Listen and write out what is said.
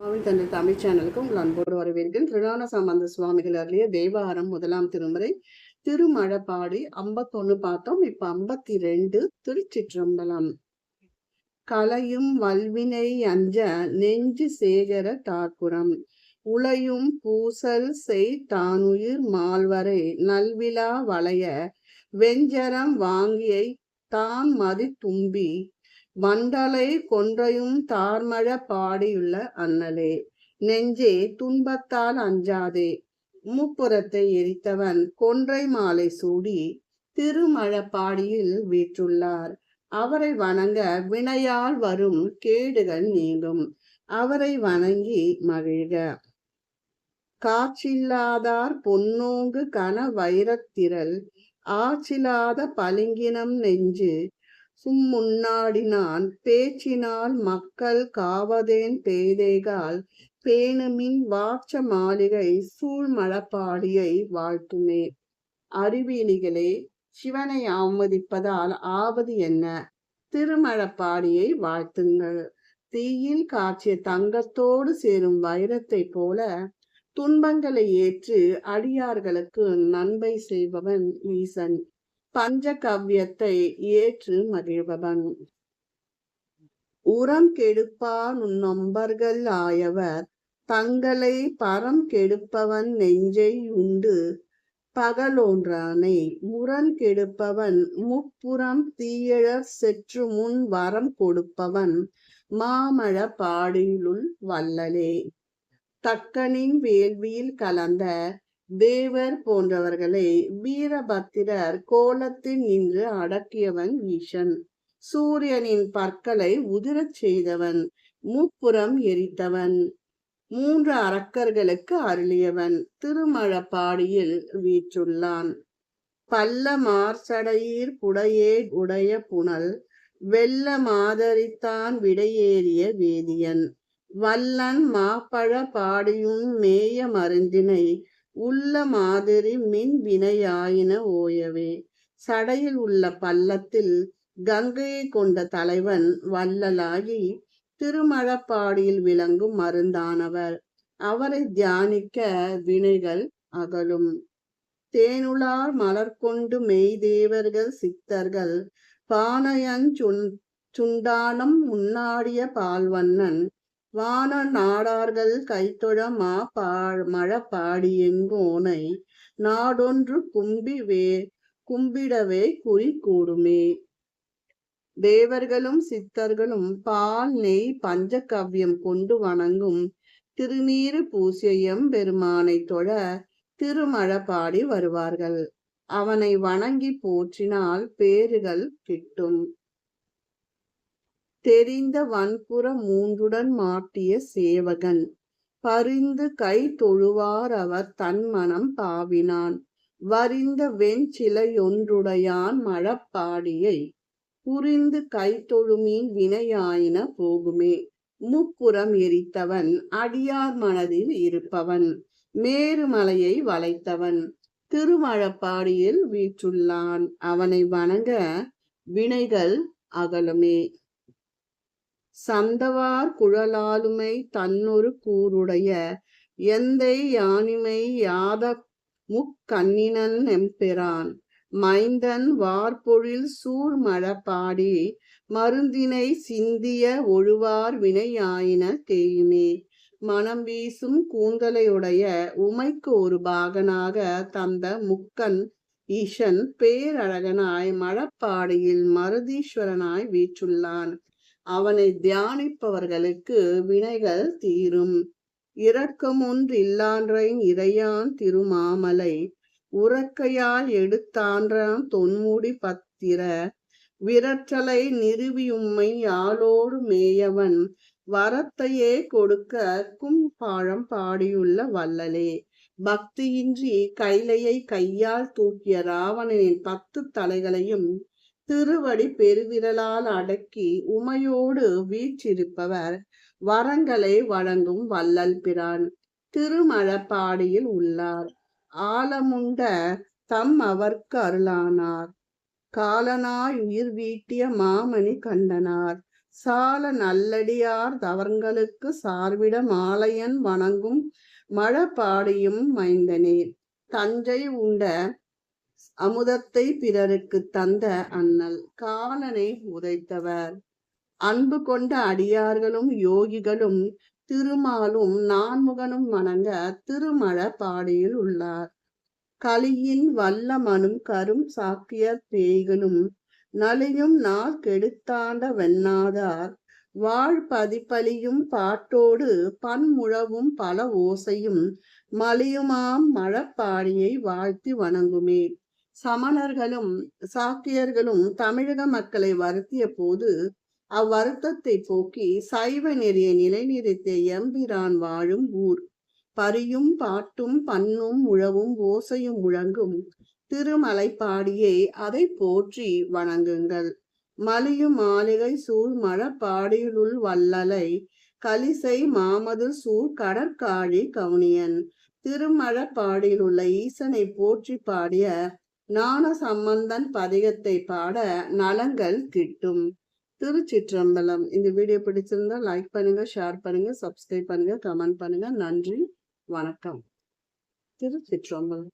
மாவின் தந்தை தமிழ் சேனலுக்கு உங்கள் அன்போடு வரவேற்கிறேன் திருநான சம்பந்த சுவாமிகள் அருளிய தேவாரம் முதலாம் திருமுறை திருமழப்பாடி ஐம்பத்தொன்னு பார்த்தோம். இப்ப ஐம்பத்தி ரெண்டு திருச்சிற்றம்பலம். கலையும் வல்வினை அஞ்ச நெஞ்சு சேகர தாக்குரம். உளையும் பூசல் செய் தானுயிர் மால்வரை. நல்விழா வளைய வெஞ்சரம் வாங்கியை தான் மதி தும்பி வண்டலை கொன்றையும் தார்மழ பாடியுள்ள அண்ணலே. நெஞ்சே துன்பத்தால் அஞ்சாதே. முப்புறத்தை எரித்தவன் கொன்றை மாலை சூடி திருமழப்பாடியில் வீற்றுள்ளார். அவரை வணங்க வினையால் வரும் கேடுகள் நீங்கும். அவரை வணங்கி மகிழ்க. காற்றில்லாதார் பொன்னோங்கு கன வைரத்திரல் ஆச்சிலாத பளிங்கினம் நெஞ்சு சும்முன்னாடினான். பேச்சினால் மக்கள் காவதேன் பேதைகால் பேணுமின் வாட்ச மாளிகை சூழ்மழப்பாடியை வாழ்த்துமே. அறிவியலிகளே சிவனை அவமதிப்பதால் ஆவது என்ன? திருமழப்பாடியை வாழ்த்துங்கள். தீயில் காய்ச்சிய தங்கத்தோடு சேரும் வைரத்தை போல துன்பங்களை ஏற்று அடியார்களுக்கு நன்மை செய்பவன் ஈசன். பஞ்சகவ்யத்தை ஏற்று மகிழ்பவன். உரம் கெடுப்பான் நொம்பர்கள் ஆயவர். தங்களை பரம் கெடுப்பவன் நெஞ்சை உண்டு. பகலோன்றானை முரண் கெடுப்பவன். முப்புறம் தீயழற் செற்று முன் வரம் கொடுப்பவன். மாமழ பாடியுள் வல்லலே. தக்கனின் வேள்வியில் கலந்த தேவர் போன்றவர்களை வீரபத்திரர் கோலத்தில் நின்று அடக்கியவன் ஈசன் சூரியனின் பற்களை உதிரச் செய்தவன் முப்புறம் எரித்தவன். மூன்று அரக்கர்களுக்கு அருளியவன் திருமழப்பாடியில் வீற்றுள்ளான். பல்ல மார்சடையீர் புடையே உடைய புனல் வெள்ள மாதரித்தான் விடையேறிய வேதியன். வல்லன் மாப்பழ பாடியும் மேய மருந்தினை உள்ள மாதிரி மின் வினையாயின ஓயவே. சடையில் உள்ள பள்ளத்தில் கங்கையை கொண்ட தலைவன் வள்ளலாகி திருமழப்பாடியில் விளங்கும் மருந்தானவர். அவரை தியானிக்க வினைகள் அகலும். தேனுளார் மலர் கொண்டு மெய்தேவர்கள் சித்தர்கள். பானையன் சுண்டானம் முன்னாடிய பால்வண்ணன் வான நாடார்கள் கைத்தொழ மா பா பாடி எங்கோனை நாடொன்று கும்பிவே கும்பிடவே குறி கூடுமே. தேவர்களும் சித்தர்களும் பால் நெய் பஞ்சகவ்யம் கொண்டு வணங்கும் திருநீறு பூசியம் பெருமானை தொழ திருமழப்பாடி வருவார்கள். அவனை வணங்கி போற்றினால் பேறுகள் கிட்டும். தெரிந்த வன்புற மூன்றுடன் மாட்டிய சேவகன். பரிந்து கை தொழுவார் அவர் தன் மனம் பாவினான். வரிந்த வெஞ்சிலையொன்றுடையான் மழப்பாடியை. புரிந்து கை தொழுமீன் வினையாயின போகுமே. முப்புறம் எரித்தவன் அடியார் மனதில் இருப்பவன். மேருமலையை வளைத்தவன் திருமழப்பாடியில் வீற்றுள்ளான். அவனை வணங்க வினைகள் அகலுமே. சந்தவார் குழலாலுமை தன்னொரு கூருடைய எந்தை யானிமை யாத முக்கண்ணினன் எம்பெறான் மைந்தன் வார்பொழில் சூர் மழப்பாடி மருந்தினை சிந்திய ஒழுவார் வினையாயின தேயுமே. மனம் வீசும் கூந்தலையுடைய உமைக்கு ஒரு பாகனாக தந்த முக்கன் ஈசன் பேரழகனாய் மழப்பாடியில் மருதீஸ்வரனாய் வீற்றுள்ளான். அவனை தியானிப்பவர்களுக்கு வினைகள் தீரும். இரக்கமொன்றில்லான்றைன் இறையான் திருமாமலை உறக்கையால் எடுத்தான்றான் தொன்முடி பத்திர. விரற்றலை நிறுவியும்மை யாழோடு மேயவன் வரத்தையே கொடுக்க கும்பாழம் பாடியுள்ள வல்லலே பக்தியின்றி கைலையை கையால் தூக்கிய ராவணனின் பத்து தலைகளையும் திருவடி பெருவிரலால் அடக்கி உமையோடு வீற்றிருப்பவர் வரங்களை வழங்கும் வள்ளல் பிரான் திருமழப்பாடியில் உள்ளார். ஆலமுண்ட தம் அவர்க்கு அருளானார். காலனாய் உயிர் வீட்டிய மாமணி கண்டனார். சால நல்லடியார் தவங்களுக்கு சார்விட மாலையன் வணங்கும் மழப்பாடியும் மைந்தனே தஞ்சை உண்ட அமுதத்தை பிறருக்கு தந்த அண்ணல் காலனை உதைத்தவர். அன்பு கொண்ட அடியார்களும் யோகிகளும் திருமாலும் நான்முகனும் வணங்க திருமழ பாடியில் உள்ளார். கலியின் வல்லமனும் கரும் சாக்கியர் பேய்களும் நலியும் நாள் கெடுத்தாண்ட வெண்ணாதார். வாழ் பதிப்பலியும் பாட்டோடு பன்முழவும் பல ஓசையும் மலியுமாம் மழப்பாடியை வாழ்த்தி வணங்குமே. சமணர்களும் சாக்கியர்களும் தமிழக மக்களை வருத்திய போது அவ்வருத்தத்தை போக்கி சைவ நெறியை நிலைநிறுத்திய எம்பிரான் வாழும் ஊர். பரியும் பாட்டும் பண்ணும் உழவும் ஓசையும் முழங்கும் திருமலைப்பாடியே அதை போற்றி வணங்குங்கள். மலியும் மாளிகை சூழ் மழப்பாடியுள் வல்லலை கலிசை மாமது சூழ் கடற்காழி கவுனியன். திருமழப்பாடியிலுள்ள ஈசனை போற்றி பாடிய ஞான சம்பந்தன் பதிகத்தை பாட நலங்கள் கிட்டும். திருச்சிற்றம்பலம். இந்த வீடியோ பிடிச்சிருந்தா லைக் பண்ணுங்க ஷேர் பண்ணுங்க சப்ஸ்கிரைப் பண்ணுங்க கமெண்ட் பண்ணுங்க. நன்றி வணக்கம். திருச்சிற்றம்பலம்.